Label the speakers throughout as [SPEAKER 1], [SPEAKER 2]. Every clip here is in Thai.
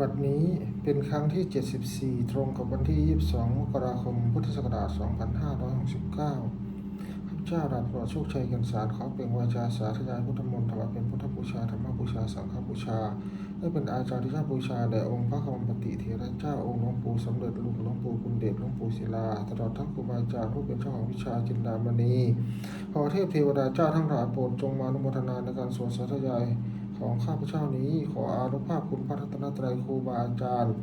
[SPEAKER 1] บัดนี้เป็นครั้งที่ 74 ตรงกับวันที่ 22 มกราคม พุทธศักราช 2569ข้าพเจ้าดาบตำรวจโชคชัยกันสารขอเป็นวาจาสาธยายพุทธมนต์ถวายเป็นพุทธบูชาธรรมบูชา สังฆบูชา ได้เป็นอาจารย์ที่ชาบูชา แด่องค์พระคมปติเถระเจ้าองค์หลวงปู่สำเร็จลุงหลวงปู่คุณเดชหลวงปู่ศิลา ตลอดทั้งครูบาอาจารย์ผู้เป็นเจ้าของวิชาจินดามณี ขอเทพเทวดาเจ้าทั้งหลายโปรดจงมาอนุโมทนาในการสวดสาธยาย ของข้าพเจ้านี้ ขออานุภาพคุณพระรัตนตรัยครูบาอาจารย์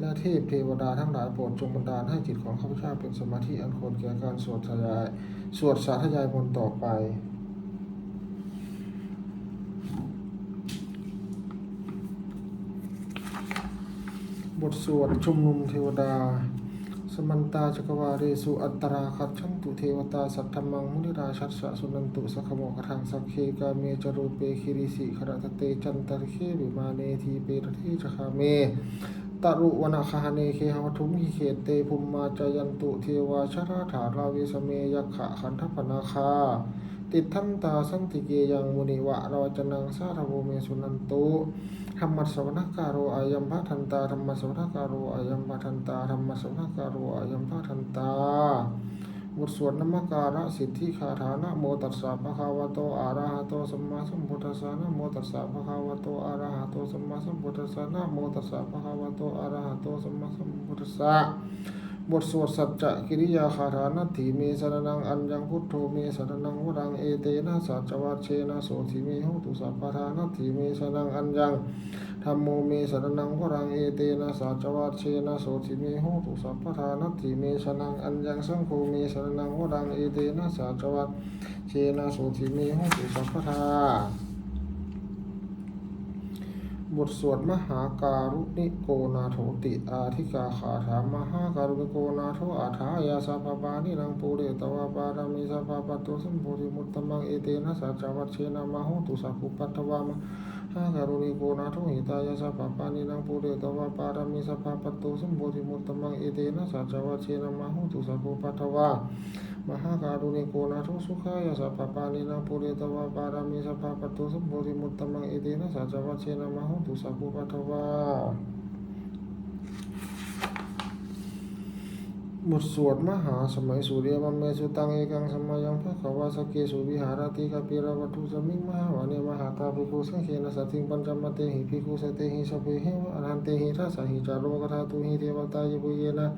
[SPEAKER 1] และเทพเทวดาทั้งหลายโปรดจงบันดาลให้จิตของข้าพเจ้าเป็นสมาธิอันควรแก่การสวดสายายสวดสาธยายมนต์ต่อไปบทสวดชุมนุมเทวดา สมันตาจักวาเรสุอัตตราคัจฉันตุเทวตาสัทธมังมุนิราชัสสะสุนันตุสัขโมกทังสักเคกาเมจรูปเปคิริสิขรตเตจันตริเควิมาเนทีเปรเทจคาเมตรุวนาคาเนเคหวทุมหิเขเตภุมมาจายันตุเทวาชราถาราวิสเมยักขะขันธปนาคา ติดทันตาสันติเกยังมุนิวะเรวจนังสาธโวเมสุนันตุธรรมสวนาการโรอายัมพะทันตาธรรมสวนาการโรอายัมพะทันตาธรรมสวนาการโรอายัมพะทันตาบทสวดนมการะสิทธิคาถานะโมตัสสะภะคะวะโตอะระหะโตสัมมาสัมพุทธัสสะนะโมตัสสะภะคะวะโตอะระหะโตสัมมาสัมพุทธัสสะนะโมตัสสะภะคะวะโตอะระหะโตสัมมาสัมพุทธัสสะ บทสวดสัจจะกิริยาคาถานัตถิเมสรนังอัญญังพุทโธเมสรนังวรังเอเตนะสัจวัชเชนะโสธิเมหุตุสัพพทานัตถิเมสรนังอัญญังธรรมโมเมสรนังวรังเอเตนะสัจวัชเชนะโสธิเมหุตุสัพพทานัตถิเมสรนังอัญญังสังโฆเมสรนังวรังเอเตนะสัจวัชเชนะโสธิเมหุตุสัพพทา บทสวดมหาการุณิโกนาโถติอาธิกาขาถามหาการุณิโกนาโถอาถายาสัพพปานิรังปูเรตวาปารามิสัพพปะโตสัมโพธิมุตตมังเอเตนะสัจวัชเชนะมะโหตุสัพพุปัตวามหาการุณิโกนาโถหิตายาสัพพปานิรังปูเรตวาปารามิสัพพปะโตสัมโพธิมุตตมังเอเตนะสัจวัชเชนะมะโหตุสัพพุปัตวา มหาการุณิโกนาโทสุขายาสัพพปานินาปุเรตวาปารามิสัพพปะโตสัมโพธิมุตตมังเอเตนะสัจวัชเชนะมหุตุสัพพุปัทวาบทสวดมหาสมัยสุริยมัมเมสุตังเอกังสมัยังพระขวาสเกสุวิหารติกาปิรวัตุสมิงมหาวานิมหาตาภิกขุสังเขนะสัตถิงปัญจมเตหิภิกขุสเตหิสเพหิอรหันเตหิทัสหิจารุกธาตุหิเทวตายบุเยนะ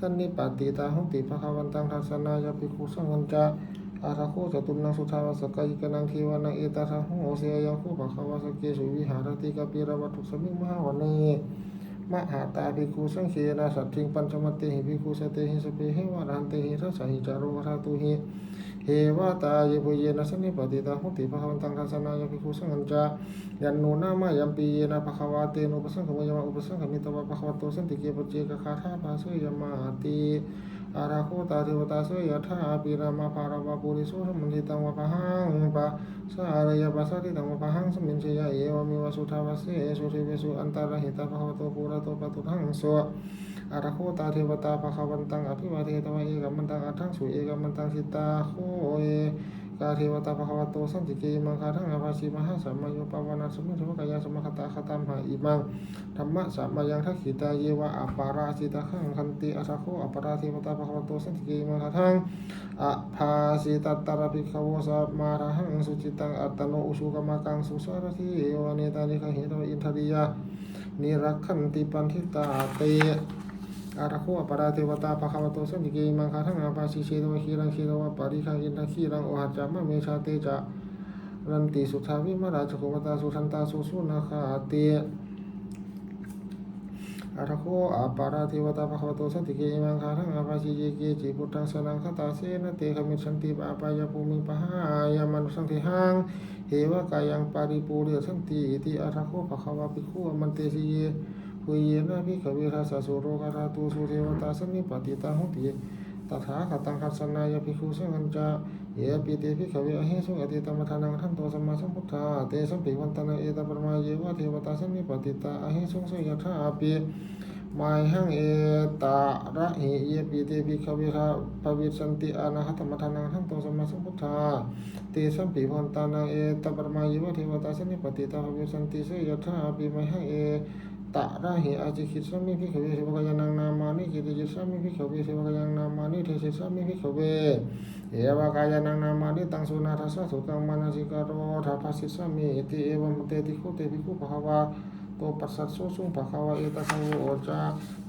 [SPEAKER 1] สันนิปาติตาหุติภะคะวันตังทัสนายาภิกขุสังฆันจาอาราโคจตุนังสุทาวสกายิกนังทีวานังเอตาทังหุโอเสยยังคูภะคะวาสเกสุวิหารติกาปิระวัตุสมิงมหาวเนมหาตาภิกขุสังเขนาสัตถิงปัญจมเตหิภิกขุสเตหิสเปหิวารันเตหิทัสหิจารุวะธาตุหิ เฮวาตายปุเยนะสันนิปติตาหุติภะวันตังทัสนายาภิกขุสังฆัญจายันโนนามายัมปีเยนะภะคะวาเตโนปสังขมยมะอุปสังขมิตวะภะคะวะโตสันติเกปเจกคาถาภาเสยมาติอาราโคตาเทวตาเสยถาปิรามาภารวะปุริโสสมันติตังวะพะหังปะสาระยะปัสสติตังวะพะหังสมินเชยะเอวะมิวะสุทาวะเสสุเทเวสุอันตารหิตาภะวะโตปุระโตปะตุทังสวะ อาราโคตาเทวตาภควันตังอภิวาเทตวะเอกัมมันตังอัตถังสุเอกัมมันตังสิตาโคเอกาเทวตาภควะโตสันติเกมังคาทังอาภาสีมหาสัมมายุปวานาสมิงเทวกายาสมคตาคตามหาอิมังธรรมะสัมมายังทักขิตาเยวะอัปาราสิตาขังคันติอัสสะโคอัปาราเทวตาภควะโตสันติเกมังคาทังอภาสิตตตระภิกขวสัมมาระหังสุจิตังอัตโนอุสุกมะกังสุสารทิเอวะเนตานิคหิตวอินทริยานิรักขันติปันทิตาเต อาระโคอัปาราเทวตาภะคะวโตสันติเกมังคาทังอาภาสิเชตวะขีรังขีรวะปาริคังอินทขีรังโอหัจจามะเมชาเตจะรันติสุทาวิมาราชโคมตาสุทันตาสุสุนาคาเตอาทโคอาปาราเทวตาภควโตสันติเกมังคาทังอาภาชิเยเกจิพุทธังสนังคตาเสนเตขมิสันติปาปายาภูมิปหายามันุสังติหังเหวะกายังปาริปูเรสันติอิติอาทโคภควาภิกขุอมันเตสิเย หุยเยนะภิขเวทัสสุโรกราตุสุเทวตาสันนิปติตาหุติตถาคตังคัสสนายาภิกขุสังฆัญจาเยปิเติภิกขเวอหิสุอติตมทานังทันโตสัมมาสัมพุทธาเตสัมปิวันตนาเอตปรมาเยวะเทวตาสันนิปติตาอหิสุงสยถาปิมายหังเอตาระหิเยปิเติภิกขเวทาภวิสันติอานาหัตมทานังทันโตสัมมาสัมพุทธาเตสัมปิวันตนาเอตปรมาเยวะเทวตาสันนิปติตาภวิสันติสยถาปิมายหังเอ ตตะระเหอาจิคิดสามิพิขเวสิวกยานังนามานิกิติจิตสามิพิขเวสิวกยังนามานิเทศิสามิพิขเวเอวากายานังนามานิตังสุนาทัสสะสุกังมานาสิกาโรทัพพสิสามิอิติเอวัมเตติโคเตภิกขุภควาโตปัสสัสโสสุงภควาเอตัสสะโอจา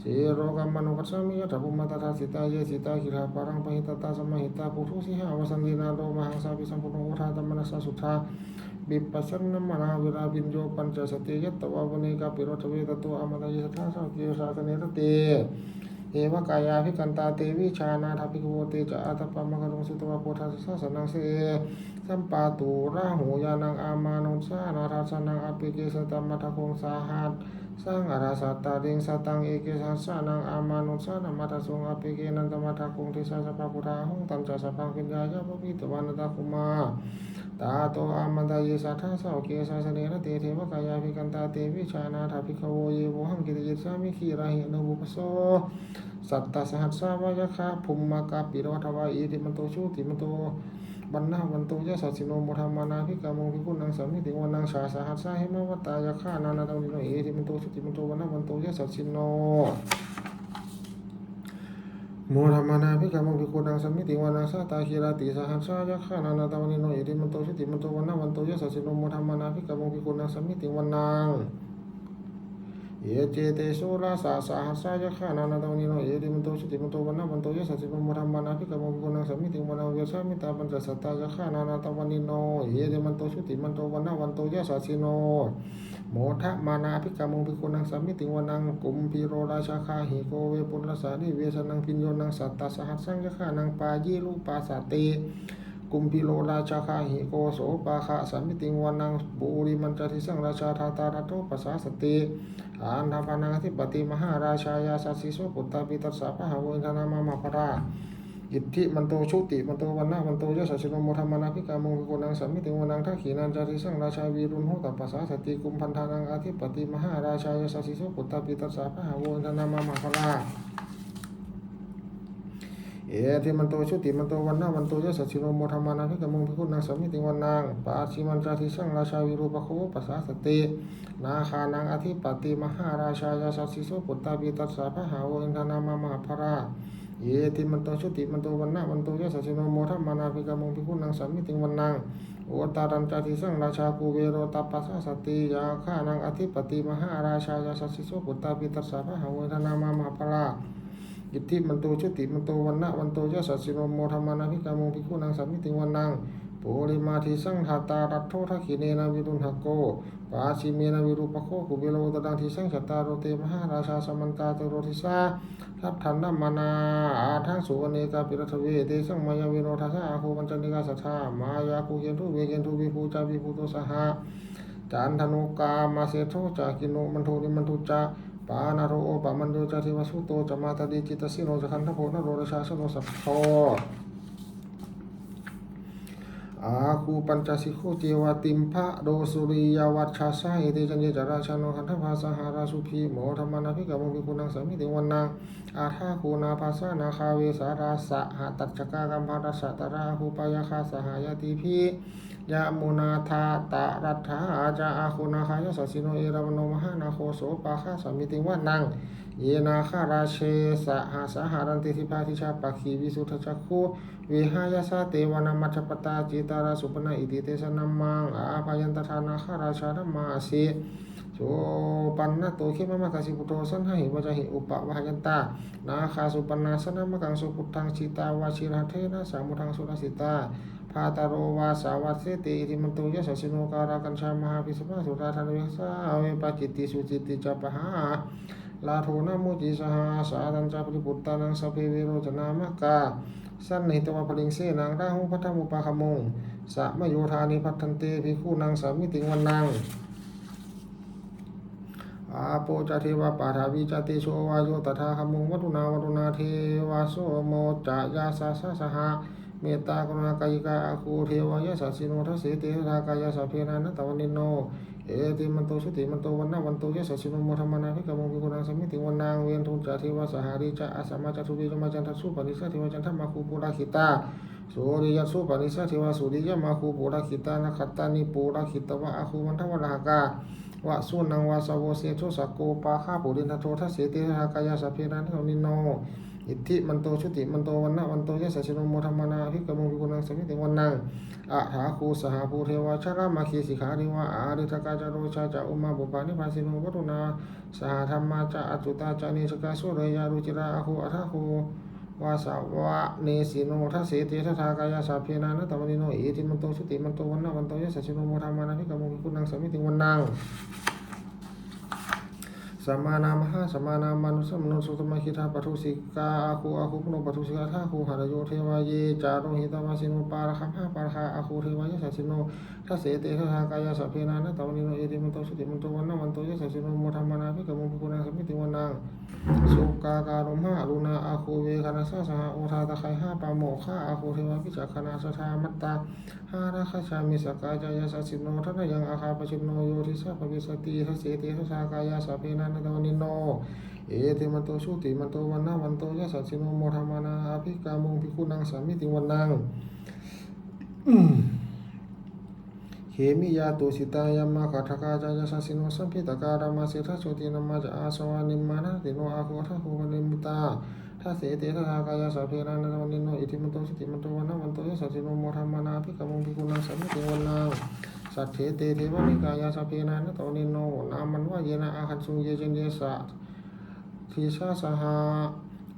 [SPEAKER 1] สีโรกัมมโนกัสสามิยะถาภุมตตาสิตาเยสิตาคิราปารังปหิตตาสมหิตาปุถุสิหาวสันตินาโดมหังสาปิสัมปุโนวทาตมนัสสะสุทธา บิปสังนมนาวิราบินโยปัญจสติยตวาวนิกาปิโรทเวตตัวอมนายสัทธาสัติสาสเนตเตเอวกายาพิกันตาเตวิชานาทาพิโกเตจะอาตปามกรุงสุตวะโพธาสัสนังเสสัมปาตูราหูยานังอามานงชานาทัสนังอภิเกสตัมมัทคงสาหัสสังอาราสัตตาริงสตังเอเกสัสานังอามานุสานามาตาสงอภิเกนันตมาตาคงเทสาสภากุราหงตัมจัสพังพิญญายาพระพิตวานันตคุมา ตาโตอามันตาเยสัทธาสาวเกสาสเนระเตเทวกายาภิกันตาเตวิชานาถาภิกขโวเยโวหังกิติยิสามิขีราหิโนบุปโสสัตตสหัสสาวายคะภุมมากาปิโรทวาอิติมันโตชุติมันโตบรรณาวันโตยะสัสสิโนโมธรรมานาภิกามงภิกุณังสัมมิติวันนังชาสหัสสาหิมวัตตายะฆานานาตังนิโนเอติมันโตสุติมันโตวันนาวันโตยะสัสสิโน มธรรมานาภิกามงภิกุณังสมิติวันนังสัตาคิราติสหัสสายะฆานานาตังนิโนเอติมันโตสุติมันโตวันนาวันโตยะสัสิโนโมธรรมานาภิกามงภิกุณังสมิติวันนังเอเจเตโสราสาสหัสสายะขานานาตาวนิโนเอติมันโตสุติมันโตวันนาวันโตยะสัจจิมธรรมานาภิกขมกุณังสมิติวันนาเวสามิตาปัญจสัตตายะขานานาตาวนิโนเอติมันโตสุติมันโตวันนาวันโตยะสัจจิโน โมทะมานาภิกขมภิกุณังสมิติวันนังกุมพิโรราชาคาหิโกเวปุลสานิเวสนังพิญโยนังสัตตสหัสสังยะขานังปายีรูปาสาเตกุมพิโลราชาคาหิโกโสปาคะสัมมิติวันนังบุริมันจติสังราชาทาตารัตโตปัสสาสติอันทปานังอธิปติมหาราชายาสัสสิโสปุตตาปิตัสสะพะหาวินทนามามาภรา อิทธิมันโตชุติมันโตวันนามันโตยะสัชิโนโมธรรมานาภิกามงกุนังสัมมิติวันนังทักขีนันจาริสังราชาวีรุณโหตปัสสาสติกุมพันธานังอธิปติมหาราชายาสัสสิโสปุตตาปิตัสสะพะหาวินทนามามาราเอธิมันโตชุติมันโตวันนาวันโตยะสัจฉิโนโมธรรมานาภิกมงพิคุนังสมมิติวันนางปาชิมันจาทิสังราชาวิรูปโคปัสสาสตินาคานังอธิปติมหาราชายาสัสสิโสปุตตาปิตัสสะพะหาวอินทนามามหารา เยติมันโตชุติมันโตวันนาวันโตยะสัจฉิโนโมธรรมานาภิกมงพิคุนังสมมิติวันนางโอตารัญจาทิสังราชาคูเวโรตปัสสาสติยาคานังอธิปติมหาราชายาสัสิโสปุตตาปิตัสสะพะหาวนทนามามหาภราอิทธิมันโตชุติมันโตวันนะวันโตยะสัสสิโนโมธรรมานาภิกามงภิกขุนังสัมมิติวันนังปุริมาทิสังหาตารัตโททักขิเนนะวิรุณหโก ปาชิเมนะวิรูปโคกุเบโลตดังทิสังชตาโรเตมหาราชาสมันตาเตโรทิสาทัพทันนัมมานาอาทังสุวเนกาปิรัทเวเตสังมายาวิโรทัสอาโคปัญจนิกาสัทธามายาคูเกนทุเวเกนทุวิภูจาวิภูโตสหะจานธนุกามาเสโทจากิโนมันโทนิมันทุจาปานาโรโอปามันโยจาทิวสุโตจะมาตดีจิตสิโนจคันทโพนโรรชาสโนสัพพอ อาคูปัญจสิโคเจวติมพะโดสุริยวัชชาสาเอเตจันเยจาราชาโนคันธภาสหาราสุพีโมธรรมานาภิกามงพิคุนังสามิติวันนางอาทาคูนาภาสานาคาเวสาราสะหะตัจกากัมภารัสะตราหูปายาคาสหายติพี ยะมุนาธาตะรัฐาอาจาอาคุนาคายสสสิโนเอราวนมหานาโคโสปาคาสมิติวันนังเยนาคาราเชสะหาสหารันติทิพาทิชาปักขีวิสุทธจักขุวิหายาสาเตวนามัชปตาจิตาราสุปนาอิติเตสนามังอาภายันตทานาคาราชานามาสิโสปันนะโตขิมะมะกสิปุโตสันหหิวะจหิอุปะวะยันตานาคาสุปนาสนามะกังสุพุทธังชิตาวาชิระเทนะสามุทังสุรสิตา พาตาโรวาสาวัสเสติอิติมันโตยะสัสิโนการากัญชามหาภิสภาสุราธานิสาเวปจิตติสุจิตติจัปปะหาลาโทนะมุจิสหาสาตัญจาปริปุตตานังสพเพเวโรจนามกาสันนิตวะพลิงเสนังราหุพัทธมุปาคมงสะมโยธานิพัทธันเตภิกขุนังสามิติงวันนังอาโปจเทวปาทาวิจติโชวาโยตถาคมุงวัตุนาวัตุนาเทวาโสโมจายาสาสะสหะ เมตตากรุณากายิกาอาคูเทวายาสัสสิโนทัสเสติรากายาสัพเพนานัตตวันนิโน เอติมันโตสุติมันโตวันนาวันโตยะสัสสิโนโมธรรมนาภิกขมงพิกุณังสมิติวันนางเวียนทุนจาเทวสหาริจาอาสมาจตุริจมาจันทัสุปนิสสะเทวจันทมาคูปุราคิตาสุริยสุปนิสสะเทวสุริยมาคูปุราคิตานะขัตตานิปุราคิตวะอาคูมันทวรากาวะสุนังวาสโวเสโชสกโกปาคาปุรินทโททัสเสติทากายาสพเพนันโทนิโน อิทธิมันโตชุติมันโตวันนะวันโตยะสัชโนโมธรรมนาภิกขมุงภิกขุนังสมิติวันนังอะถาคูสหภูเทวาชรามาคีสิขาริวะอาริทกาจโรชาจาอุมาบุปานิพาสิโนวัตุนาสหธรรมาจาอจุตาจานิสกาสุเรยารุจิราอาคูอะทาคูวาสาวะเนสิโนทัสเสติทัทากายาสาเพนานะตะวันนิโนอิทธิมันโตชุติมันโตวันนะวันโตยะสัชโนโมธรรมนาภิกขมุงภิกขุนังสมิติวันนัง สัมมานามหาสัมมานามานุสัมนุสุตมะคิทาปทุสิกาอาคูอาคูพโนปทุสิกาทาคูหารโยเทวายจารุหิตามาสิโนปาระคัมหาปาระคาอาคูเทวายสัสสิโนทัสเสเตทัสหากายาสัพเพนานะตวนิโนเอติมันโตสุติมันโตวันนวันโตยสัสสิโนโมธรรมนาภิกขมุงภิกขุนังสมิติวันนัง สุกาการมหาอรุณาอาคูเวคานาสาสหโอทาตะไคห้าปาโมฆะอาคูเทวาพิจักขณาสทามัตตาหาราคชามิสกายายาสสิโนทันยังอาคาปชิโนโยทิสาภวิสติทัสเสติทัสากายาสัพเพนันตวนิโน เอเทมันโตชุติมันโตวันนาวันโตยะสัสิโนโมธรรมานาอภิกามุงภิกุนังสามิติวันนัง มเขมิยาตุสิตายามาคาทกาจายาสัสสิโนสัมพิตการามาเสทัสโชตินามาจะอาสวานิมมานะติโนอาโคทัโควนิมุตาถ้าเสติทัสสากายาสัพเพนันตวนิโนอิทิมันโตชุติมันโตวันนวันโตยสัสสิโนโมธรรมานาภิกามุงภิกขุนังสามิติวันนังสัทเถเตเทวนิกายาสพเพนานะโตนิโนนามันวะเยนะอาหันสุงเยเจนเยสะทีชาสหา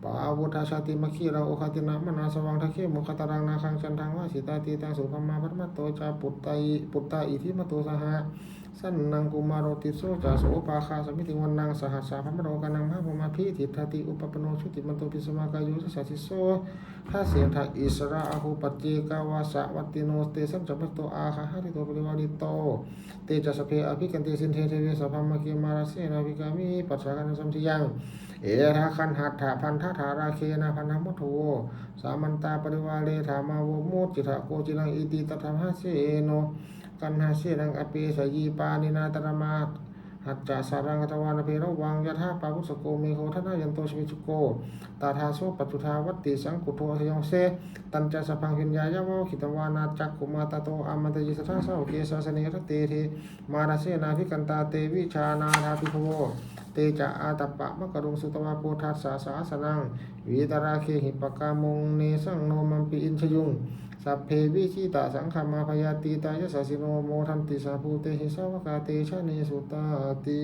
[SPEAKER 1] ปาวุธาชาติมคีราโอคาตินามนาสวังทะเคมุขตารังนาคังชันทังวาสิตาตีตังสุขมาพัตมะโตชาปุตตาปุตตาอิทิมะโตสหะ สันนังกุมารโรติโสจาโสปาคาสมิติวันนังสหัสสาพมโรกานังมหาภมาพิทิทาติอุปปโนชุติมันโตปิสมากายุสัสสิโสถ้าเสียงทาอิสระอหูปัจเจกาวาสวัตติโนเตสัมจัมปโตอาคาหาริโตปริวาริโตเตจัสเพอภิกันติสินเทเทเวสัพพมะเกมาราเสนาภิกามิปัสสะกันสัมทิยัง เอราคันหัตถะพันธะธาราเคนะพันธมุทโธสามันตาปริวาเลธามาวมุตจิตะโกจิรังอิติตถาหะเสโน กันหาเสนังอภิสยีปานินาตระมาหัจจาสารังกตวานเพระวังยะธาปาวุสโกเมโคทนายันโตชวิชุโก ตาทาโซปัจุทาวัตติสังกุโทสยองเสตันจะสพังพิญญายาวขิตวานาจักขุมาตาโตอามันตยิสทาสาวเกสาสเนรเตเทมาราเสนาภิกันตาเตวิชานาทาภิโว เตจะอาตปะมะกรุงสุตวาโพทัสสาสาสนังวีตราเคหิปกามงเนสังโนมัมปิอินชยุงสัพเพวิชิตาสังขมาพยาติตายสสิโนโมทันติสาภูเตหิสาวกาเตชะเนสุตาติ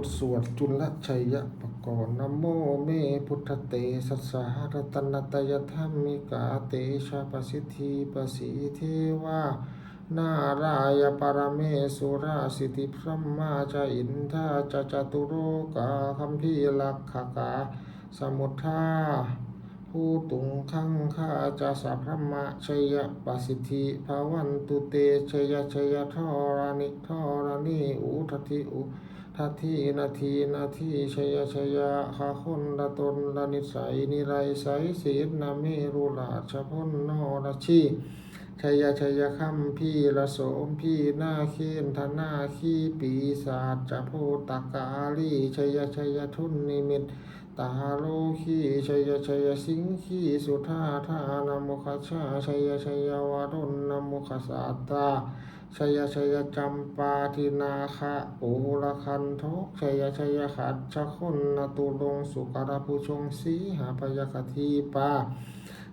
[SPEAKER 1] ทสวดจุลชัยยะปะกรณ์นโมเมพุทธเตสัสสะรัตนตยธรรมิกาเตชะปสิทธิปสีเทวานารายปรเมสุราสิทธิพระมาจอินทาจจตุโรกาคัมพีลักขกา สมุทธาผู้ตุงขังข้าจะสัพพมะชยปสิทธิภาวันตุเตชยชยทอรานิทอรานิอุทธิอุ ทัทีนาทีนาทีชยชยคาคนละตนละนิสัยนิไรใสศีลนาเมรุลาชพนนรชีชยชยคัมพี่ละโสมพี่หน้าเขียนธนาขี้ปีศาจจะโพตกาลีชยชยทุนนิมิตตาโลขีชัยชัยสิงขีสุธาธานามมุขชาชัยชัยวารุณนามมุขสาตา ชัยชัยจำปาทินาคะปูละคันทกชัยชัยขัดชะคนนตุลงสุกรภูชงสีหาพยคทีปา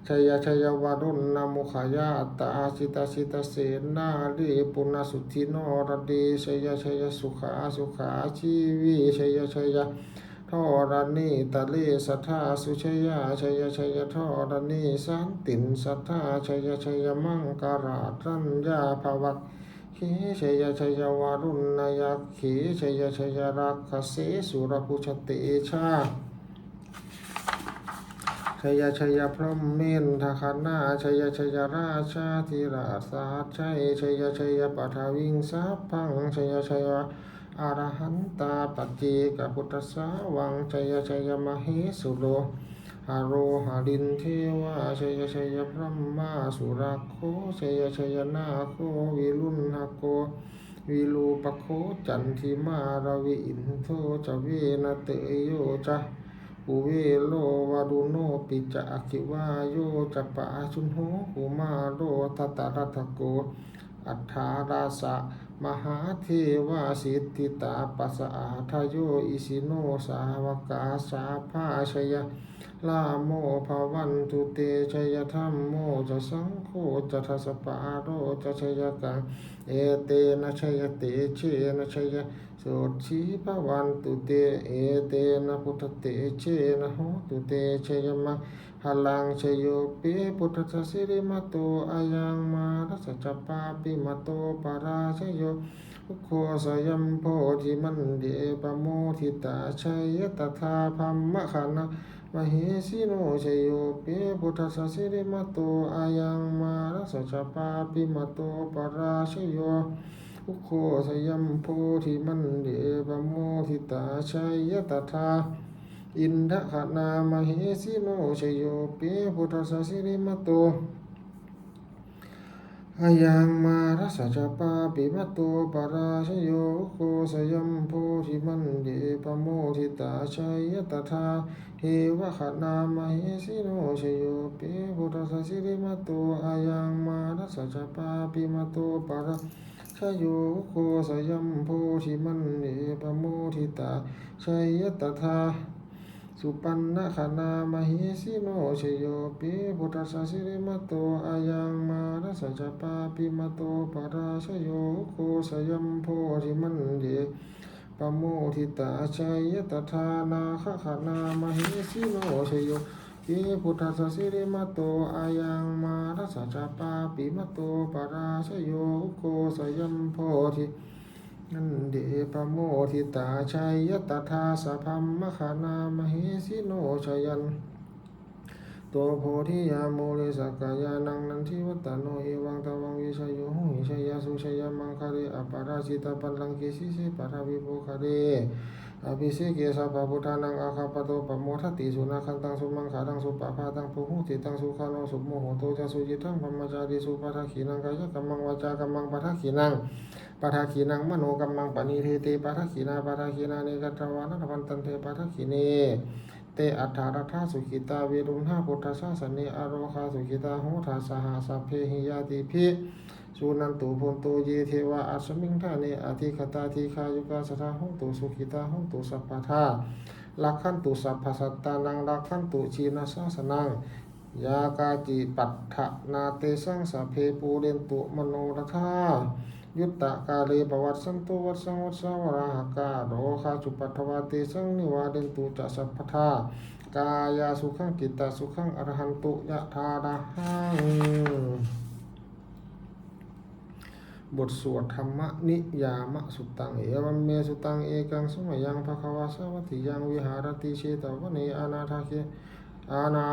[SPEAKER 1] ชัยชัยวารุณนมุขยาตาสิตาสิตาเสนาลีปุณสุทิโนรดีชัยชัยสุขาสุขาชีวีชัยชัยทอรานีตะเลสัทธาสุชยาชยชยทอรานีสันตินสัทธาชยชยมังการารัญญาภวัต ขีชยชยวารุณยักขีชยชยรักขเสสุรพุชเตชาชยชยพรหมเมนทคานาชยชยราชาธิราสาชัยชยชยปัทวิงสัพพังชยชยอรหันตาปฏิกพุทธสาวังชัยชัยมเหสุโล หาโรหารินเทวาชยชยพระมาสุรักโคชยชยนาโควิรุณหโกวิรูปโคจันทิมาราวิอินโทจเวนเตโยจะปุเวโลวารุโนปิจะอคิวาโยจะปะชุนโหกุมาโรทัตตรัตโกอัฏฐาราสะ มหาเทวาสิทธิตาปัสสะอาทโยอิสิโนสาวกาสาภาชยลาโมภาวันตุเตชยธรรมโมจะสังโฆจะทัสสปาโรจะชยกังเอเตนะชยเตเชนะชย โสชีภาวันตุเตเอเตนะพุทธเตเชนะโหตุเตชยมังหลังชโยปิพุทธสิริมาโตอายังมารัสจปาปิมาโตปาราชโยอุโคสยัมโพธิมันเดปโมทิตาชัยตถาพัมมะขนะมเหสิโนชโยเปพุทธสสิริมโตอายังมารัสจปาปิมโตปาราชโย อุโคสยัมโพธิมันเดปโมทิตาชัยยตถาอินทขนามเหสิโนชโยเปพุทธสสิริมโตอายังมารัสจปาปิมัตโตปราชโยโคสยัมโพธิมันเดปโมทิตาชัยยตถาเทวขนามเหสิโนชโยเปพุทธสสิริมัตโตอายังมารัสจปาปิมัตโตปรา โยโคสยัมโพธิมันเดปโมทิตาชัยตถาสุปันนะขณามหิสิโนชโยปิพุทธสสิริมโตอายังมารัสจปาปิมโตปราชโยโคสยัมโพธิมันเดปโมทิตาชัยตถานาคขณามหิสิโนชโย ปิพุทธสสิริมโตอายังมารัสจปาปิมโตปราชโยโคสยัมโพธินันเดปโมทิตาชัยยตถาสัพพัมมะขานามหิสิโนชยันตัวโพธิยาโมเลสกกายานังนันทิวัตโนเอวังตวังวิชยโยหุหิชยาสุชยามังคาเรอปาราชิตาปัลลังกิสิสิปาราวิโภคาเร อภิสกเกสะปะพุทธานังอาคาปโตปะโมทัตติสุนาคันตังสุมังขาตังสุปะพาตังปุหุติตังสุขานสุโมโหโตจะสุจิตังพมจาริสุปะทะขีนังกายกัมมังวาจากัมมังปะทะขีนังปาทาขีนังมโนกัมมังปณิเทเตปาทาขีนาปาทาขีนาเนกัตวานัพันตันเทปาทาขีเนเตอัฏฐารัฐาสุขิตาเวรุณหาพุทธชาสเนอโรคาสุขิตาโหทาสหาสัพเพหิยาติภิ สุนันตุพนโตเยเทวาอัสมิงทาเนอธิคตาทีคายุกาสทาหงตุสุขิตาหงตุสัพพทาลักขันตุสัพพสัตตานังลักขันตุชีนาสาสนังยากาจิปัฏฐนาเตสังสพเพปูเรนตุมโนรธายุตตะกาเลปวัตสันตุวัตสังวัตสาวราหกาโรคาจุปัทวาเตสังนิวาเดนตุจะสัพพทากายาสุขังจิตตาสุขังอรหันตุยะธาราหัง บทสวดธรรมนิยามสุตังเอวัมเมสุตังเอกังสมยังภควาสวัติยังวิหารติเชตวเนอนาทาเคอาณา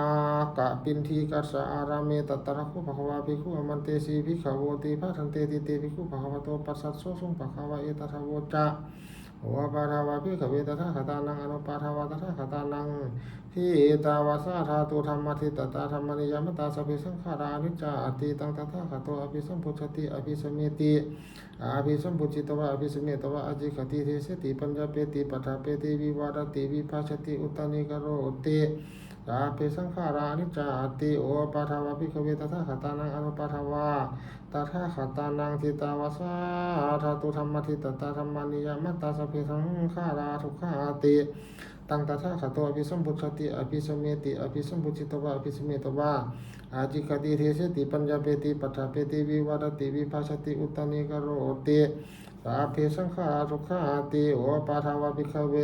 [SPEAKER 1] กะปินทีกัสสะอาราเมตัตตระคุภควาภิกขุอมันเตสีภิกขโวติภะทันเตติเตภิกขุภควโตปัสสัสโสสุงภควาเอตถะโวจะ วะปาทาวาภิขเวตถาคตานังอนุปาทาวาตถาคตานังทิตาวาสาธาตุธรรมทิตตาธรรมนิยามตาสพเพสังขารานิจจาอติตังตถาคโตอภิสัมพุชติอภิสมเมติอภิสัมพุจิตวะอภิสมเมตวะอจิขติเทสติปัญญาเปติปัฏฐาเปติวิวารติวิภาชติอุตตานิกโรติสาเพสังขารานิจจาติโอปาทาวาภิขเวตถาคตานังอนุปาทาวา ตถาคตานังทิตาวาสาธาตุธรรมทิตตาธรรมานิยมัตตาสพเพสังขาราทุกขาติตังตถาคตอภิสมพุชติอภิสมเมติอภิสมพุจิตวะอภิสมเมตวะอาจิคติเทสติปัญญาเปติปัฏฐาเปติวิวารติวิภาชติอุตตานิกโรติสาเพสังขาทุกขาติโอปาทาวาภิกขเว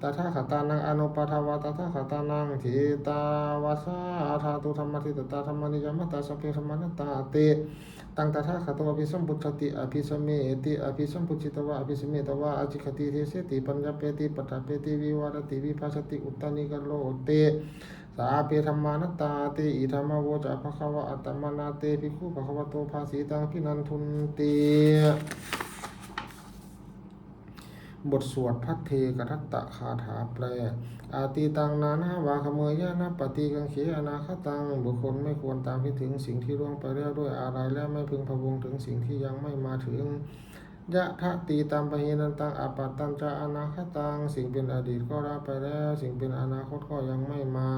[SPEAKER 1] ตถาคตานังอนุปาทาวาตถาคตานังทิตาวาสาธาตุธรรมทิตตาธรรมนิยมัตตาสพเพธรรมนตตาเต ตังตถาคตอภิสมพุชติอภิสมเมติอภิสมพุจิตวะอภิสมเมตวะอจิคติเทเสติปัญญาเปติปัฏฐาเปติวิวารติวิภาสติอุตตานิกโลเตสาเปธรรมานัตตาเตอิธรรมโวจะภควะอัตมนาเตภิกขุภควโตภาสีตังพินันทุนเต บทสวดพัทเทกทัตตะคาถาแปล อาตีตังนานาวาขเมยยะนะปฏิกังเขอนาคตัง บุคคลไม่ควรตามคิดถึงสิ่งที่ล่วงไปแล้วด้วยอะไรและไม่พึงพะวงถึงสิ่งที่ยังไม่มาถึงยะทะตีตามปะเหนันตังอาปัตตัญจะอนาคตัง สิ่งเป็นอดีตก็รับไปแล้ว สิ่งเป็นอนาคตก็ยังไม่มา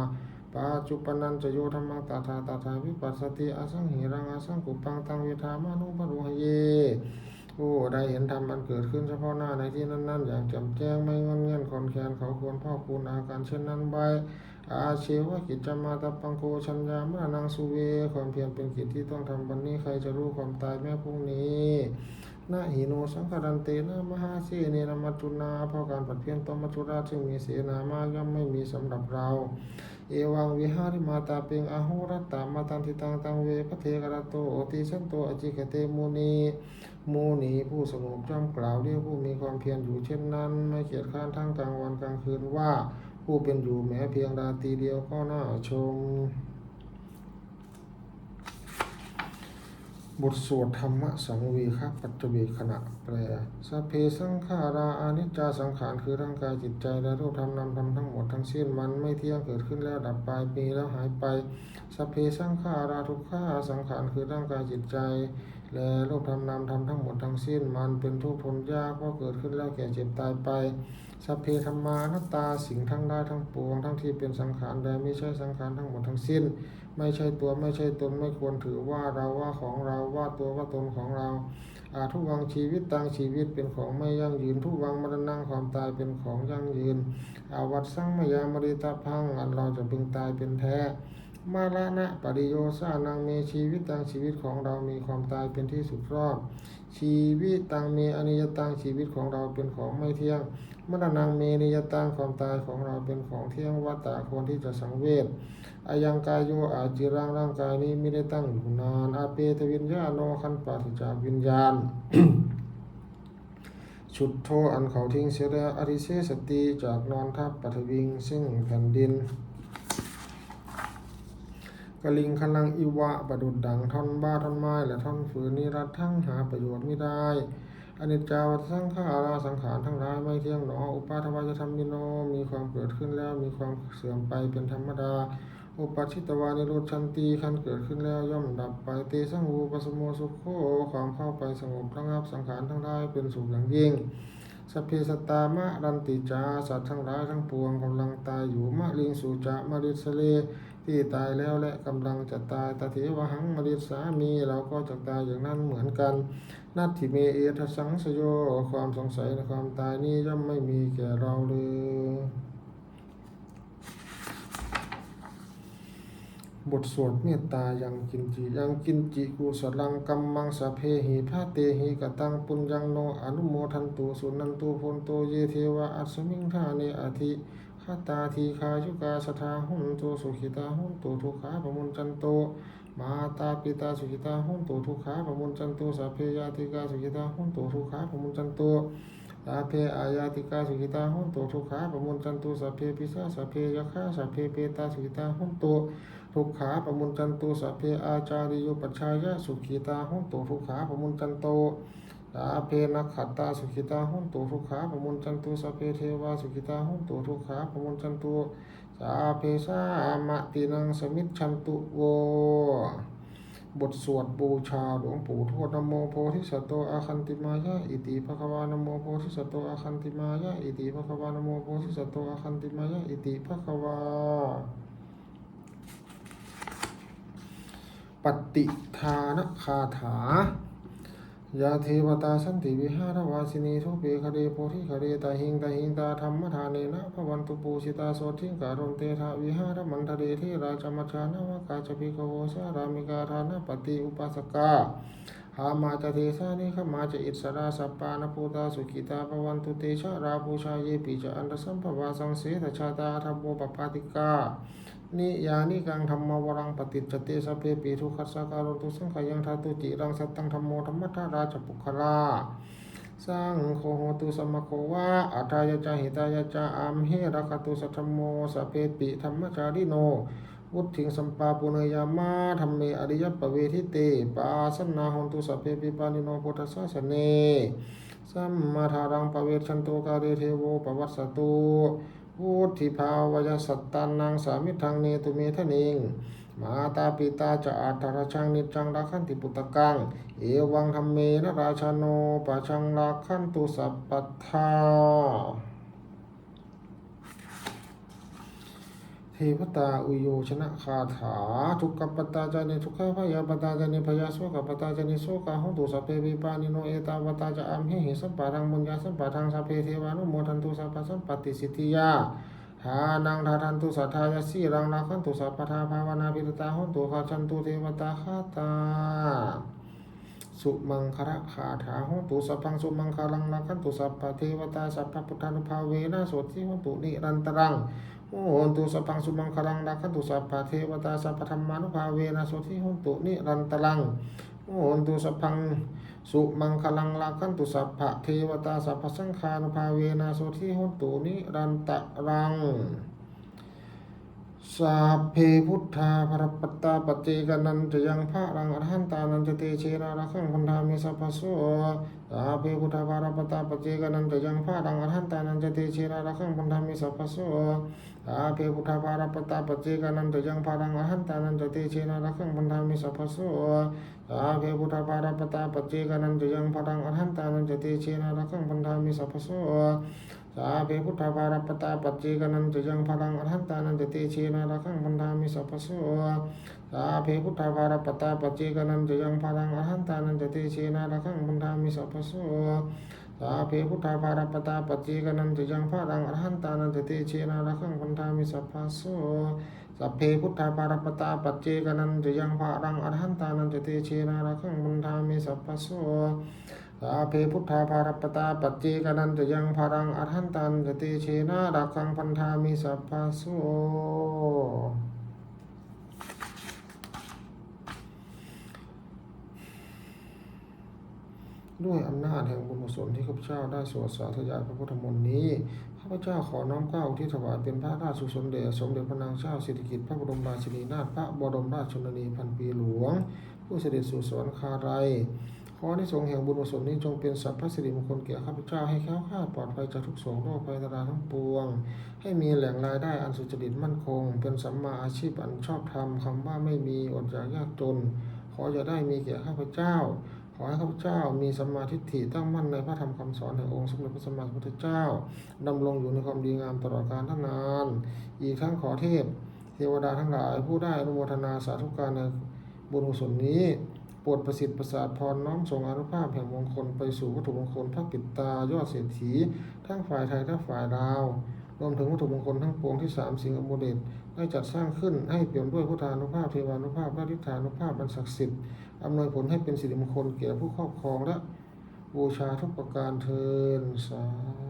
[SPEAKER 1] ปัจจุปนันจะโยธรรมังตถาตาถาวิปัสสติอสังหิรังอสังกุปังตังเวทามานุปรุหเย ผู้ได้เห็นธรรมอันเกิดขึ้นเฉพาะหน้าในที่นั้น ๆ อย่างจ่มแจ้งไม่งอนเงียนคอนแคนเขาควรพ่อคูณอาการเช่นนั้นไว้อาเชวะกิจจมาตปังโกชัญญามรณังสุเว ความเพียรเป็นกิจที่ต้องทำวันนี้ใครจะรู้ความตายแม้พรุ่งนี้นาหิโนสังคารันเตนะมหาเสเนนมัจจุนาเพราะการผัดเพียนตอมัจจุราชซึ่งมีเสนามากย่อมไม่มีสำหรับเรา เอวังวิหาริมาตาเปิงอโหรัตตามาตันทิตังตังเวพระเทกรโตโอติชันโตอจิกเตมุนีมูนีผู้สงบจำกล่าวเรียกผู้มีความเพียรอยู่เช่นนั้น ไม่เกียจข้านทั้งกลางวันกลางคืนว่า ผู้เป็นอยู่แม้เพียงราตรีเดียวก็น่าชม บทสวดธรรมสังวีครับปัจจเวกขณะแปลสัพเพสังขาราอานิจจาสังขารคือร่างกายจิตใจและรูปธรรมนามธรรมทั้งหมดทั้งสิ้นมันไม่เที่ยงเกิดขึ้นแล้วดับไปมีแล้วหายไปสัพเพสังขาราทุกขาสังขารคือร่างกายจิตใจ และรูปธรรมนามธรรมทั้งหมดทั้งสิ้นมันเป็นทุกข์ทนยากเพราะเกิดขึ้นแล้วแก่เจ็บตายไป สัพเพธรรมานัตตาสิ่งทั้งได้ทั้งปวง ทั้งที่เป็นสังขารและไม่ใช่สังขารทั้งหมดทั้งสิ้น ไม่ใช่ตัวไม่ใช่ตนไม่ควรถือว่าเราว่าของเราว่าตัวว่าตนของเราอาทุกวังชีวิตต่างชีวิตเป็นของไม่ยั่งยืน ทุกวังมรณะความตายเป็นของยั่งยืนอาวัตสังมยามริตาพังอันเราจะพึงตายเป็นแท้ มาละนะปริโยสานังเมชีวิตต่างชีวิตของเรามีความตายเป็นที่สุดรอบ ชีวิตต่างเมอนิยตังชีวิตของเราเป็นของไม่เที่ยงมรณะเมนิยตังความตายของเราเป็นของเที่ยงวัตตะควรที่จะสังเวชอายังกายโยอาจิรังร่างกายนี้ไม่ได้ตั้งอยู่นานอาเปตวิญญาโนคันปราศจากวิญญาณชุดโทอันเขาทิ้งเสียแล้วอริเซสติจากนอนทับปัทวิง ซึ่งแผ่นดิน กลิงคลังอิวะประดุดดังท่อนบ้าท่อนไม้และท่อนฝืนนิรัตทั้งหาประโยชน์ไม่ได้อนิจจาวัฏสังขาราสังขารทั้งหลายไม่เที่ยงหนออุปาทวายธรรมิโนมีความเกิดขึ้นแล้วมีความเสื่อมไปเป็นธรรมดาอุปชิตวานิโรธชันตีคันเกิดขึ้นแล้วย่อมดับไปเตสังวูปสมโมสุขโขความเข้าไปสงบระงับสังขารทั้งหลายเป็นสุขอย่างยิ่งสัพเพสตามะรันติจาสัตว์ทั้งหลายทั้งปวงกำลังตายอยู่มะลิงสุจะมะริสเล ที่ตายแล้วและกำลังจะตายตถเทวหังมริสามีเราก็จะตายอย่างนั้นเหมือนกันนัตถิเมเอทสังสโยความสงสัยในความตายนี้ย่อมไม่มีแก่เราเลยบทสวดเมตตายังกินจิยังกินจิกุสลังกัมมังสะเพหิพาเตหิกตังปุญญังโนอนุโมทันตุสุนันตุพนโตเยเทวะอัสมิงทาเนอธิ คาตาทีคายุกาสทาหุนโตสุขิตาหุนโตทุกขาปมุนจันโตมาตาปิตาสุขิตาหุนโตทุกขาปมุนจันโตสัพเพยาติกาสุขิตาหุนโตทุกขาปมุนจันโตสาเพอายาติกาสุขิตาหุนโตทุกขาปมุนจันโตสัพเพปิสาสัพเพยคะสัพเพเปตาสุขิตาหุนโตทุกขาปมุนจันโตสัพเพอาจาริโยปัชชายะสุขิตาหุนโตทุกขาปมุนจันโต สาเพนักขัตตาสุขิตาหุนโตทุกขาปมุนจันตุสัพเพเทวาสุขิตาหุนโตทุกขาปมุนจันตุสาเพสามะตินังสมิจฉันตุโวบทสวดบูชาหลวงปู่ทวดนโมโพธิสัตโตอาคันติมายะอิติภควานโมโพธิสัตโตอาคันติมายะอิติภควานโมโพธิสัตโตอาคันติมายะอิติภควาปฏิทานคาถา ยาเทวตาสันติวิหารวาสินีทุเปคะเรโพธิคะเรตาหิงตาหิงตาธรรมทานเนนะพระวันตุปูสิตาโสทิงการนเตทาวิหารมันทะเรเทราจมัชฌานวากาจพิกโวสารามิกาทานปฏิอุปัสสกาหามาจเทสานิขมาจอิสราสัปปานภูตาสุขิตาภวันตุเตชะราภูชาเยปิจอันตสัมภวาสังเสทชาตาธรรมโมปปาติกา นิยานิกังธรรมวรังปฏิจจเตสพเพปีทุขัสสะการตุสังขยังทาตุจิรังสัตตังธรรมโมธรรมทาราชปุคลาสร้างโคโหตุสมโควะอัทายจาหิตายจาอัมเหรคตุสัทธมโมสพเพปิธรรมจาริโน วุถิงสัมปาปุเนยามาธรรมเมอริยปเวทิเตปาสนาหนตุสัพเพปิปานิโนพุทธสสเนสัมมาทารังปเวชันโตกาเรเทโวปวัสสตุ พุทธิภาวยสัตตานังสามิทังเนตุเมทนิงมาตาปิตาจะอัตราชังนิจจังรักขันติปุตตะกัง เอวังธรรมเมนะราชาโนปะชังรักขันตุสัพพทา เท วตาอุโยชนะคาถา ทุกขปตาจานิทุกขพยาปตาจานิพยาโสกปตาจานิโสกาหุตุสัพเพวิปานิโนเอตาวตาจะอัมหิหิสัมปะทังมุญญาสัมปะทังสัพเพเทวานุโมทันตุสัพพสัมปติสิทธิยาหานังทาทันตุสัทธายาสีรังนาคันตุสัพพทาภาวนาปิรตาหุตุขจันตุเทวตาคาตา สุมังคระคาถาหตุสัพพังสุมังคลังนาคันตุสัพพะเทวตาสัพพะพุทธานุภาเวนะโสติโหตุนิรันตรังโหตุสัพพังสุมังคลังรักขันตุสัพพะเทวตาสัพพธรรมานุภาเวนะโสทิโหตุนิรันตรังโหตุสัพพังสุมังคลังรักขันตุสัพพะเทวตาสัพพสังฆานุภาเวนะโสทิโหตุนิรันตรัง สัพเพพุทธาภรปตาปฏิกันันจะยังพระรังอรหันตานันจะเตเชนารักขังพันธามิสัพพะโสสัพเพพุทธาภรปตาปฏิกันันจะยังพระรังอรหันตานันจะเตเชนารักขังพันธามิสัพพะโสสัพเพพุทธาภรปตาปฏิกันันจะยังพระรังอรหันตานันจะเตเชนารักขังพันธามิสัพพะโสสัพเพพุทธาภรปตาปฏิกันันจะยังพระรังอรหันตานันจะเตเชนารักขังพันธามิสัพพะโส สาเพพุทธาภารปตาปัจเจกนันจะยังพลังอรหันตานันจะเตเชนารักังพันธามิสัพพะโสสาเพพุทธาภารปตาปัจเจกนันจะยังพลังอรหันตานันจะเตเชนารักังพันธามิสัพพะโสสาเพพุทธาภารปตาปัจเจกนันจะยังพลังอรหันตานันจะเตเชนารักังพันธามิสัพพะโสสัพเพพุทธาภารปตาปัจเจกนันจะยังพลังอรหันตานันจะเตเชนารักังพันธามิสัพพะโส สาเพพุทธาภารปตาปัจเจกนันจะยังพารังอรหันตันจะเตเชนะรักขังพันธามิสัพพะโสด้วยอำนาจแห่งบุญกุศลที่ข้าพเจ้าได้สวดสาธยายพระพุทธมนต์นี้ข้าพเจ้าขอน้อมเกล้าที่ถวายเป็นพระราชสุสมเด็จสมเด็จพระนางเจ้าสิริกิติ์พระบรมราชินีนาถพระบรมราชชนนีพันปีหลวง ผู้เสด็จสู่สวรรคาลัย ขอที่ทรงแห่งบุญกุศลนี้จงเป็นสัพพสิริมงคลแก่ข้าพเจ้าให้แคล้วคลาดปลอดภัยจากทุกโศกโรคภัยตรายทั้งปวง ให้มีแหล่งรายได้อันสุจริตมั่นคง เป็นสัมมาอาชีพอันชอบธรรมคำว่าไม่มีอดอยากยากจน ขอจะได้มีแก่ข้าพเจ้า ขอให้ข้าพเจ้ามีสัมมาทิฏฐิตั้งมั่นในพระธรรมคำสอนแห่งองค์สมเด็จพระสัมมาสัมพุทธเจ้าดำรงอยู่ในความดีงามตลอดกาลทั้งนาน อีกทั้งขอเทพ เทวดาทั้งหลายผู้ได้อนุโมทนาสาธุการในบุญกุศลนี้ ปรดประสิทธิ์ประสาทพรน้อมส่งอนุภาพแห่งมงคลไปสู่วัตถุมงคลพระปิดตายอดเศรษฐีทั้งฝ่ายไทยทั้งฝ่ายลาวรวมถึงวัตถุมงคลทั้งปวงที่สามสิ่งอมุเดตได้จัดสร้างขึ้นให้เปี่ยมด้วยพุทธานุภาพเทวานุภาพและฤทธานุภาพบรรศักดิ์สิทธิ์อำนวยผลให้เป็นสิริมงคลแก่ผู้ครอบครองและบูชาทุกประการเทินสาธ